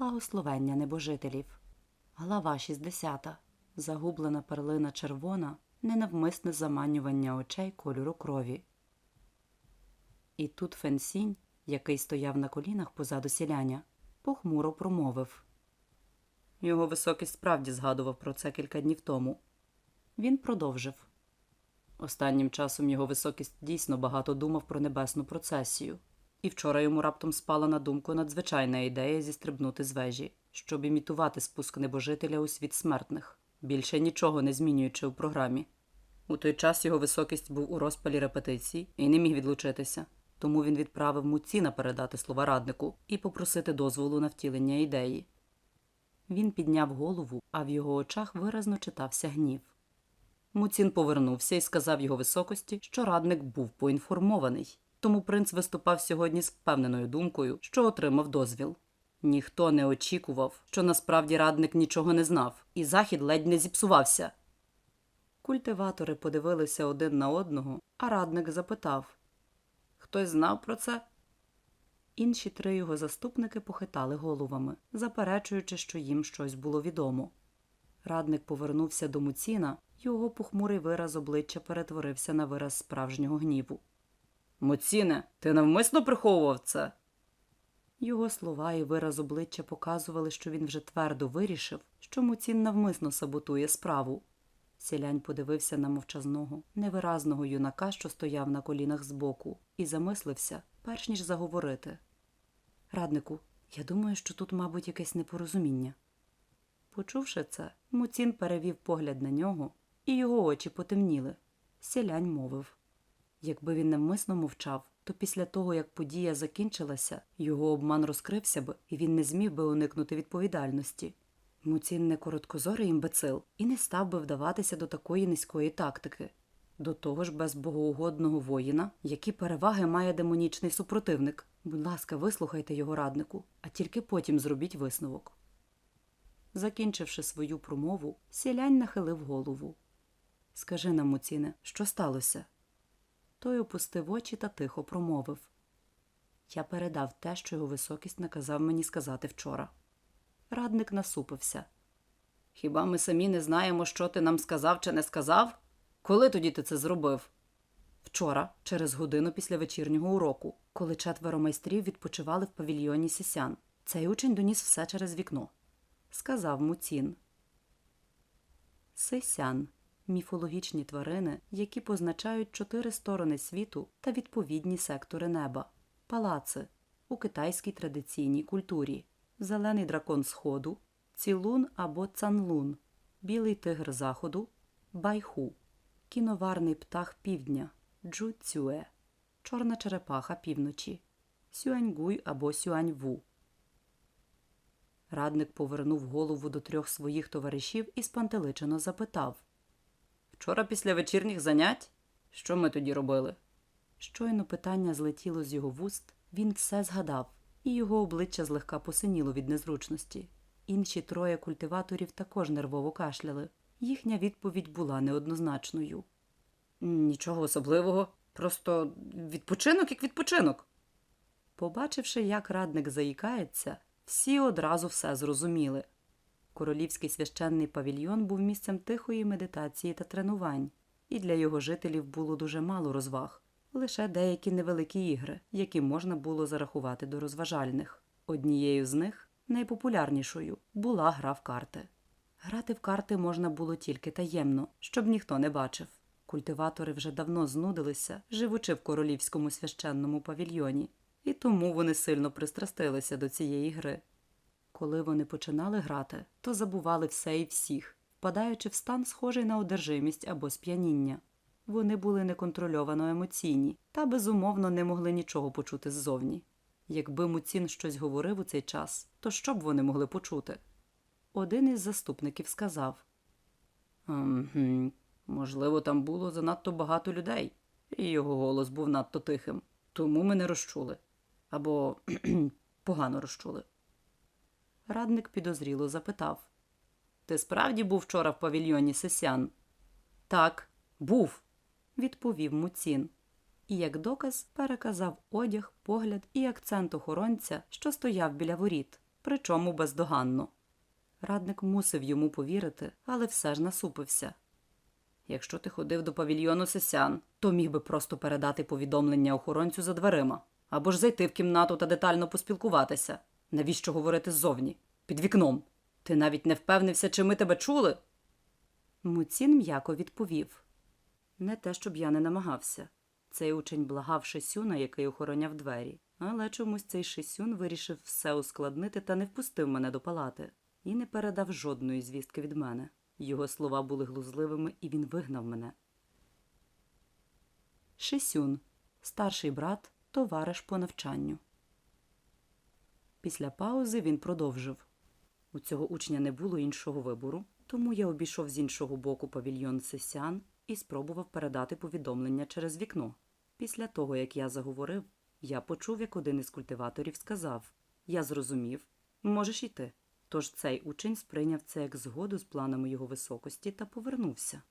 Благословення небожителів. Глава 60. Загублена перлина червона, ненавмисне заманювання очей кольору крові. І тут Фенсінь, який стояв на колінах позаду сіляня, похмуро промовив. Його високість справді згадував про це кілька днів тому. Він продовжив. Останнім часом його високість дійсно багато думав про небесну процесію, і вчора йому раптом спала на думку надзвичайна ідея зістрибнути з вежі, щоб імітувати спуск небожителя у світ смертних, більше нічого не змінюючи у програмі. У той час його високість був у розпалі репетицій і не міг відлучитися, тому він відправив Муціна передати слова раднику і попросити дозволу на втілення ідеї. Він підняв голову, а в його очах виразно читався гнів. Муцін повернувся і сказав його високості, що радник був поінформований, тому принц виступав сьогодні з впевненою думкою, що отримав дозвіл. Ніхто не очікував, що насправді радник нічого не знав, і захід ледь не зіпсувався. Культиватори подивилися один на одного, а радник запитав Хтось знав про це? Інші три його заступники похитали головами, заперечуючи, що їм щось було відомо. Радник повернувся до Муціна, його похмурий вираз обличчя перетворився на вираз справжнього гніву. Муціне, ти навмисно приховував це? Його слова і вираз обличчя показували, що він вже твердо вирішив, що Муцін навмисно саботує справу. Сілянь подивився на мовчазного, невиразного юнака, що стояв на колінах збоку, і замислився, перш ніж заговорити. Раднику, я думаю, що тут, мабуть, якесь непорозуміння. Почувши це, Муцін перевів погляд на нього, і його очі потемніли. Сілянь мовив. Якби він навмисно мовчав, то після того, як подія закінчилася, його обман розкрився б, і він не зміг би уникнути відповідальності. Муцін не короткозорий імбецил і не став би вдаватися до такої низької тактики. До того ж, без богоугодного воїна, які переваги має демонічний супротивник. Будь ласка, вислухайте його раднику, а тільки потім зробіть висновок. Закінчивши свою промову, сілянь нахилив голову. Скажи нам, Муціне, що сталося? Той опустив очі та тихо промовив. Я передав те, що його високість наказав мені сказати вчора. Радник насупився. Хіба ми самі не знаємо, що ти нам сказав чи не сказав? Коли тоді ти це зробив? Вчора, через годину після вечірнього уроку, коли четверо майстрів відпочивали в павільйоні Сісян. Цей учень доніс все через вікно. Сказав Муцін. Сисян міфологічні тварини, які позначають чотири сторони світу та відповідні сектори неба, палаци у китайській традиційній культурі, зелений дракон сходу, цілун або цанлун, білий тигр заходу, байху, кіноварний птах півдня, джуцюе, чорна черепаха півночі, сюаньгуй або сюаньву. Радник повернув голову до трьох своїх товаришів і спантеличено запитав Вчора після вечірніх занять? Що ми тоді робили? Щойно питання злетіло з його вуст, він все згадав, і його обличчя злегка посиніло від незручності. Інші троє культиваторів також нервово кашляли. Їхня відповідь була неоднозначною. Нічого особливого, просто відпочинок як відпочинок. Побачивши, як радник заїкається, всі одразу все зрозуміли. Королівський священний павільйон був місцем тихої медитації та тренувань, і для його жителів було дуже мало розваг, лише деякі невеликі ігри, які можна було зарахувати до розважальних. Однією з них, найпопулярнішою, була гра в карти. Грати в карти можна було тільки таємно, щоб ніхто не бачив. Культиватори вже давно знудилися, живучи в королівському священному павільйоні, і тому вони сильно пристрастилися до цієї гри. Коли вони починали грати, то забували все і всіх, впадаючи в стан, схожий на одержимість або сп'яніння. Вони були неконтрольовано емоційні та безумовно не могли нічого почути ззовні. Якби Муцін щось говорив у цей час, то що б вони могли почути? Один із заступників сказав «Ем, можливо, там було занадто багато людей, і його голос був надто тихим. Тому ми не розчули. Або погано розчули. Радник підозріло запитав Ти справді був вчора в павільйоні Сесян? Так, був, відповів Муцін. І як доказ переказав одяг, погляд і акцент охоронця, що стояв біля воріт. причому бездоганно. Радник мусив йому повірити, але все ж насупився. Якщо ти ходив до павільйону сесян, то міг би просто передати повідомлення охоронцю за дверима, або ж зайти в кімнату та детально поспілкуватися. Навіщо говорити ззовні? Під вікном. Ти навіть не впевнився, чи ми тебе чули? Муцін м'яко відповів. Не те, щоб я не намагався. Цей учень благав Шисюна, який охороняв двері, але чомусь цей Шисюн вирішив все ускладнити та не впустив мене до палати і не передав жодної звістки від мене. Його слова були глузливими, і він вигнав мене. Шисюн, старший брат, товариш по навчанню. Після паузи він продовжив. У цього учня не було іншого вибору, тому я обійшов з іншого боку павільйон Сесян і спробував передати повідомлення через вікно. Після того, як я заговорив, я почув, як один із культиваторів сказав Я зрозумів, можеш йти. Тож цей учень сприйняв це як згоду з планами його високості та повернувся.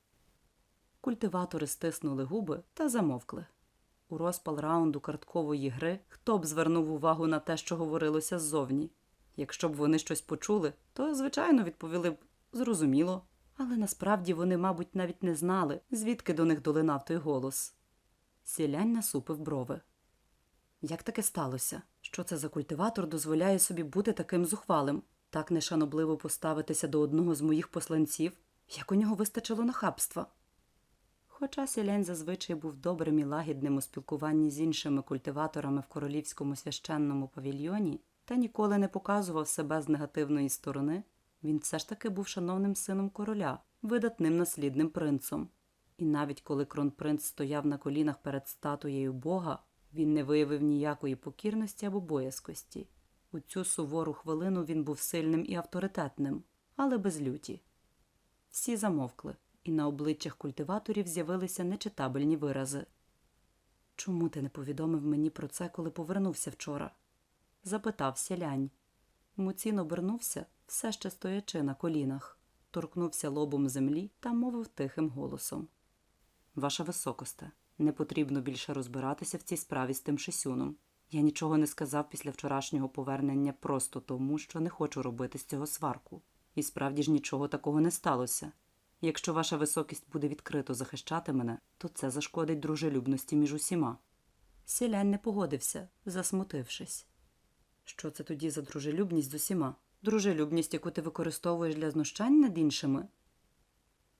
Культиватори стиснули губи та замовкли. У розпал раунду карткової гри хто б звернув увагу на те, що говорилося ззовні. Якщо б вони щось почули, то, звичайно, відповіли б зрозуміло, але насправді вони, мабуть, навіть не знали, звідки до них долинав той голос. Сілянь насупив брови. Як таке сталося? Що це за культиватор дозволяє собі бути таким зухвалим, так нешанобливо поставитися до одного з моїх посланців, як у нього вистачило нахабства? Хоча Сілянь зазвичай був добрим і лагідним у спілкуванні з іншими культиваторами в королівському священному павільйоні та ніколи не показував себе з негативної сторони, він все ж таки був шановним сином короля, видатним наслідним принцом. І навіть коли кронпринц стояв на колінах перед статуєю Бога, він не виявив ніякої покірності або боязкості. У цю сувору хвилину він був сильним і авторитетним, але без люті. Всі замовкли, і на обличчях культиваторів з'явилися нечитабельні вирази. Чому ти не повідомив мені про це, коли повернувся вчора? запитав сялянь. Муцін обернувся, все ще стоячи на колінах, торкнувся лобом землі та мовив тихим голосом. Ваша високосте, не потрібно більше розбиратися в цій справі з тим шисюном. Я нічого не сказав після вчорашнього повернення просто тому, що не хочу робити з цього сварку. І справді ж нічого такого не сталося. Якщо ваша високість буде відкрито захищати мене, то це зашкодить дружелюбності між усіма. Сілянь не погодився, засмутившись. Що це тоді за дружелюбність з усіма? Дружелюбність, яку ти використовуєш для знущань над іншими?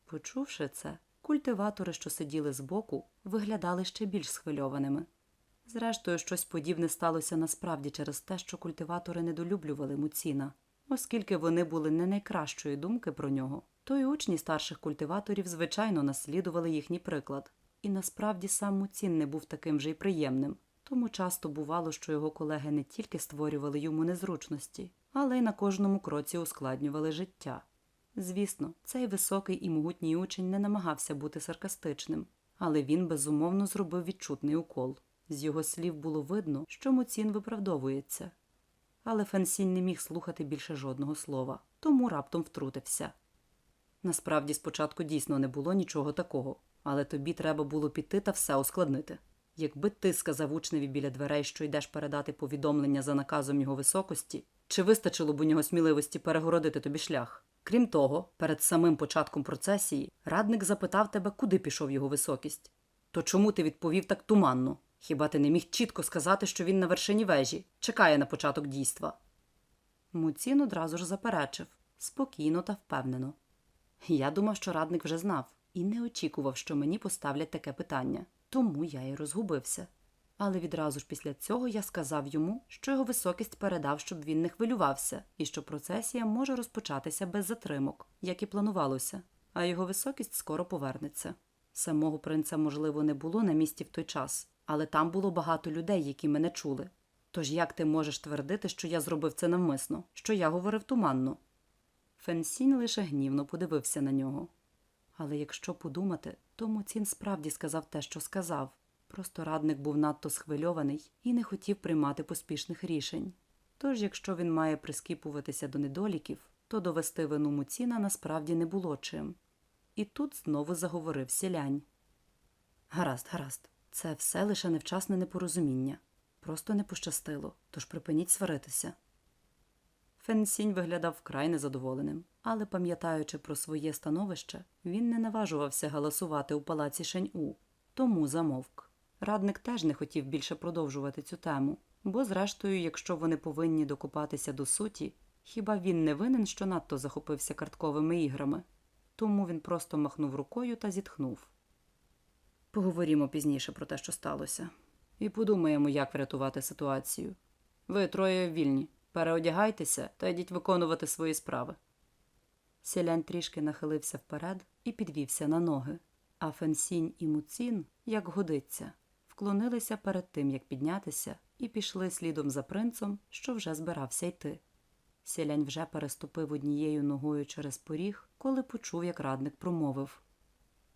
Почувши це, культиватори, що сиділи збоку, виглядали ще більш схвильованими. Зрештою, щось подібне сталося насправді через те, що культиватори недолюблювали Муціна, оскільки вони були не найкращої думки про нього, то й учні старших культиваторів, звичайно, наслідували їхній приклад. І насправді сам Муцін не був таким же й приємним, тому часто бувало, що його колеги не тільки створювали йому незручності, але й на кожному кроці ускладнювали життя. Звісно, цей високий і могутній учень не намагався бути саркастичним, але він безумовно зробив відчутний укол. З його слів було видно, що Муцін виправдовується. Але Фансінь не міг слухати більше жодного слова, тому раптом втрутився. Насправді, спочатку дійсно не було нічого такого, але тобі треба було піти та все ускладнити. Якби ти сказав учневі біля дверей, що йдеш передати повідомлення за наказом його високості, чи вистачило б у нього сміливості перегородити тобі шлях? Крім того, перед самим початком процесії радник запитав тебе, куди пішов його високість. То чому ти відповів так туманно? Хіба ти не міг чітко сказати, що він на вершині вежі, чекає на початок дійства? Муцін одразу ж заперечив спокійно та впевнено. Я думав, що радник вже знав, і не очікував, що мені поставлять таке питання, тому я й розгубився. Але відразу ж після цього я сказав йому, що його високість передав, щоб він не хвилювався, і що процесія може розпочатися без затримок, як і планувалося, а його високість скоро повернеться. Самого принца, можливо, не було на місці в той час, але там було багато людей, які мене чули. Тож як ти можеш твердити, що я зробив це навмисно, що я говорив туманно? Фенсінь лише гнівно подивився на нього. Але якщо подумати, то Муцін справді сказав те, що сказав. Просто радник був надто схвильований і не хотів приймати поспішних рішень. Тож, якщо він має прискіпуватися до недоліків, то довести вину Муціна насправді не було чим. І тут знову заговорив сілянь. Гаразд, гаразд, це все лише невчасне непорозуміння. Просто не пощастило, тож припиніть сваритися. Фенсінь виглядав вкрай незадоволеним, але, пам'ятаючи про своє становище, він не наважувався галасувати у палаці Шень-У, тому замовк. Радник теж не хотів більше продовжувати цю тему, бо, зрештою, якщо вони повинні докопатися до суті, хіба він не винен, що надто захопився картковими іграми? Тому він просто махнув рукою та зітхнув. Поговоримо пізніше про те, що сталося, і подумаємо, як врятувати ситуацію. Ви троє вільні. Переодягайтеся та йдіть виконувати свої справи. Сілянь трішки нахилився вперед і підвівся на ноги, а Фенсінь і Муцін, як годиться, вклонилися перед тим, як піднятися, і пішли слідом за принцем, що вже збирався йти. Сілянь вже переступив однією ногою через поріг, коли почув, як радник промовив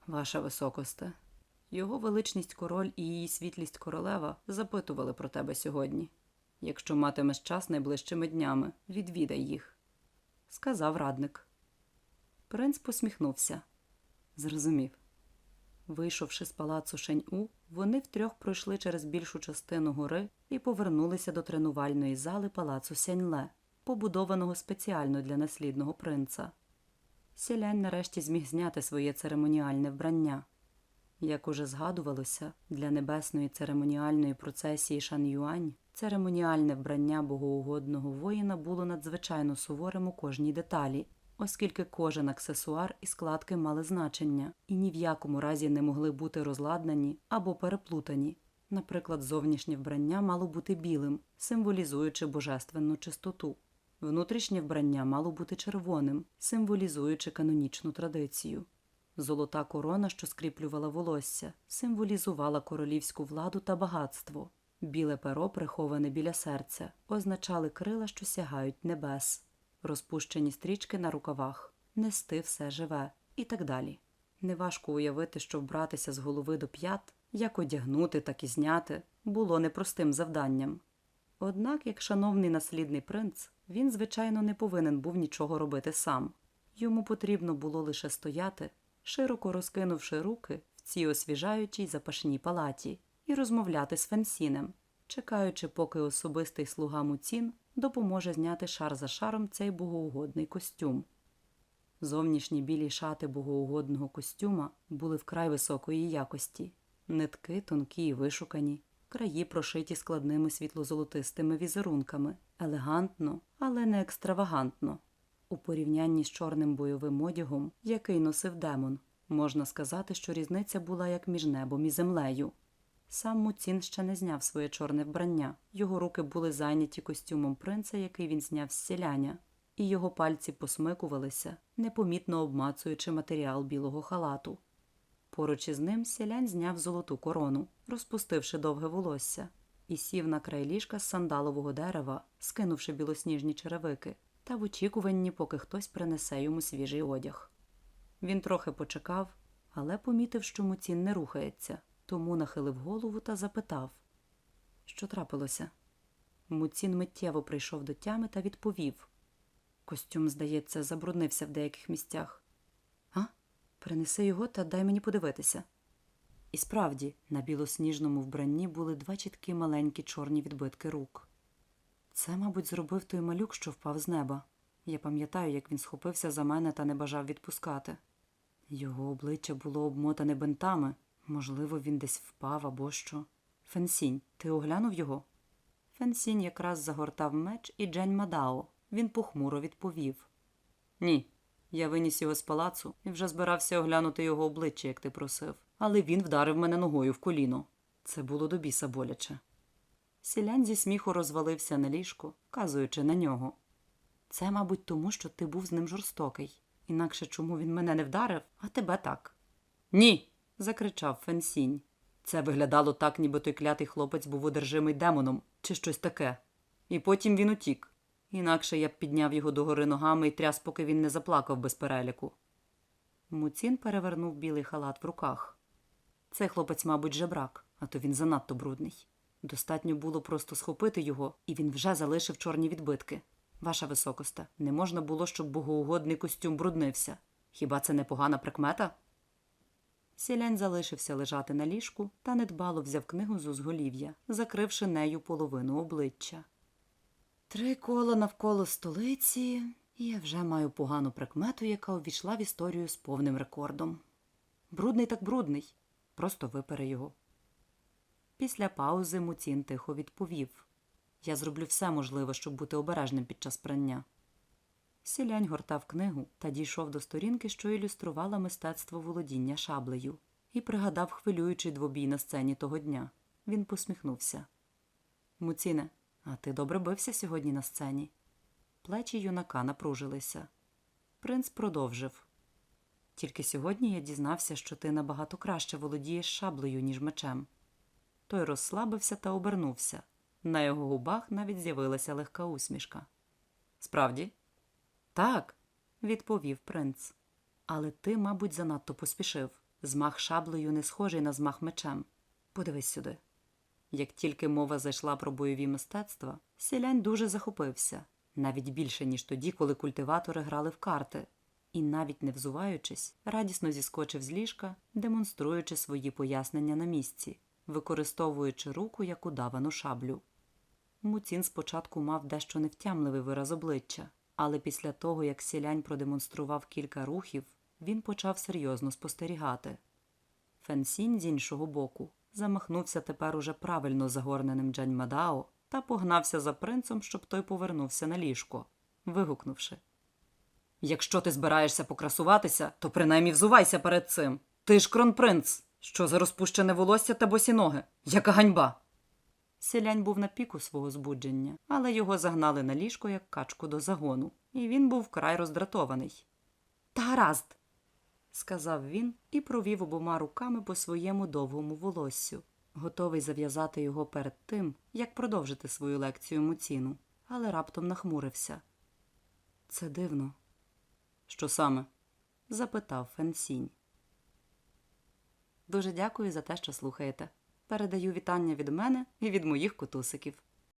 Ваша високосте, його величність король і її світлість королева запитували про тебе сьогодні. Якщо матимеш час найближчими днями, відвідай їх, сказав радник. Принц посміхнувся. Зрозумів. Вийшовши з палацу Шень-У, вони втрьох пройшли через більшу частину гори і повернулися до тренувальної зали палацу Сяньле, побудованого спеціально для наслідного принца. Сілянь нарешті зміг зняти своє церемоніальне вбрання. Як уже згадувалося, для небесної церемоніальної процесії Шан Юань церемоніальне вбрання богоугодного воїна було надзвичайно суворим у кожній деталі, оскільки кожен аксесуар і складки мали значення і ні в якому разі не могли бути розладнані або переплутані. Наприклад, зовнішнє вбрання мало бути білим, символізуючи божественну чистоту. Внутрішнє вбрання мало бути червоним, символізуючи канонічну традицію. Золота корона, що скріплювала волосся, символізувала королівську владу та багатство. Біле перо, приховане біля серця, означали крила, що сягають небес, розпущені стрічки на рукавах, нести все живе і так далі. Неважко уявити, що вбратися з голови до п'ят, як одягнути, так і зняти, було непростим завданням. Однак, як шановний наслідний принц, він, звичайно, не повинен був нічого робити сам. Йому потрібно було лише стояти, широко розкинувши руки в цій освіжаючій запашній палаті, і розмовляти з Фенсінем, чекаючи, поки особистий слуга Муцін допоможе зняти шар за шаром цей богоугодний костюм. Зовнішні білі шати богоугодного костюма були вкрай високої якості, нитки тонкі і вишукані, краї прошиті складними світло-золотистими візерунками, елегантно, але не екстравагантно. У порівнянні з чорним бойовим одягом, який носив демон, можна сказати, що різниця була як між небом і землею. Сам Муцін ще не зняв своє чорне вбрання, його руки були зайняті костюмом принца, який він зняв з селяня, і його пальці посмикувалися, непомітно обмацуючи матеріал білого халату. Поруч із ним селянь зняв золоту корону, розпустивши довге волосся, і сів на край ліжка з сандалового дерева, скинувши білосніжні черевики, та в очікуванні, поки хтось принесе йому свіжий одяг. Він трохи почекав, але помітив, що Муцін не рухається, тому нахилив голову та запитав, що трапилося. Муцін миттєво прийшов до тями та відповів Костюм, здається, забруднився в деяких місцях. А? Принеси його та дай мені подивитися. І справді, на білосніжному вбранні були два чіткі маленькі чорні відбитки рук. Це, мабуть, зробив той малюк, що впав з неба. Я пам'ятаю, як він схопився за мене та не бажав відпускати. Його обличчя було обмотане бинтами. Можливо, він десь впав або що. Фенсінь, ти оглянув його? Фенсінь якраз загортав меч і Джень Мадао. Він похмуро відповів Ні. Я виніс його з палацу і вже збирався оглянути його обличчя, як ти просив, але він вдарив мене ногою в коліно. Це було до біса боляче. Сілянь зі сміху розвалився на ліжко, вказуючи на нього. Це, мабуть, тому, що ти був з ним жорстокий. Інакше чому він мене не вдарив, а тебе так. Ні. Закричав Фенсінь. Це виглядало так, ніби той клятий хлопець був одержимий демоном чи щось таке. І потім він утік. Інакше я б підняв його догори ногами і тряс, поки він не заплакав без переліку. Муцін перевернув білий халат в руках. Цей хлопець, мабуть, жебрак, а то він занадто брудний. Достатньо було просто схопити його, і він вже залишив чорні відбитки. Ваша високоста, не можна було, щоб богоугодний костюм бруднився. Хіба це не погана прикмета? Сілянь залишився лежати на ліжку та недбало взяв книгу з узголів'я, закривши нею половину обличчя. Три кола навколо столиці, і я вже маю погану прикмету, яка увійшла в історію з повним рекордом. Брудний так брудний. Просто випере його. Після паузи Муцін тихо відповів Я зроблю все можливе, щоб бути обережним під час прання. Сілянь гортав книгу та дійшов до сторінки, що ілюструвала мистецтво володіння шаблею, і пригадав хвилюючий двобій на сцені того дня. Він посміхнувся. Муціне, а ти добре бився сьогодні на сцені? Плечі юнака напружилися. Принц продовжив. Тільки сьогодні я дізнався, що ти набагато краще володієш шаблею, ніж мечем. Той розслабився та обернувся. На його губах навіть з'явилася легка усмішка. Справді? Так, відповів принц. Але ти, мабуть, занадто поспішив. Змах шаблею не схожий на змах мечем. Подивись сюди. Як тільки мова зайшла про бойові мистецтва, сілянь дуже захопився, навіть більше, ніж тоді, коли культиватори грали в карти, і, навіть не взуваючись, радісно зіскочив з ліжка, демонструючи свої пояснення на місці, використовуючи руку як удавану шаблю. Муцін спочатку мав дещо невтямливий вираз обличчя, але після того, як сілянь продемонстрував кілька рухів, він почав серйозно спостерігати. Фенсінь з іншого боку замахнувся тепер уже правильно загорненим Джаньмадао та погнався за принцем, щоб той повернувся на ліжко, вигукнувши. Якщо ти збираєшся покрасуватися, то принаймні взувайся перед цим. Ти ж кронпринц. Що за розпущене волосся та босі ноги? Яка ганьба. Селянь був на піку свого збудження, але його загнали на ліжко, як качку до загону, і він був вкрай роздратований. Та гаразд, сказав він і провів обома руками по своєму довгому волоссю, готовий зав'язати його перед тим, як продовжити свою лекцію Муціну, але раптом нахмурився. Це дивно. Що саме? запитав Фенсінь. Дуже дякую за те, що слухаєте. Передаю вітання від мене і від моїх котусиків.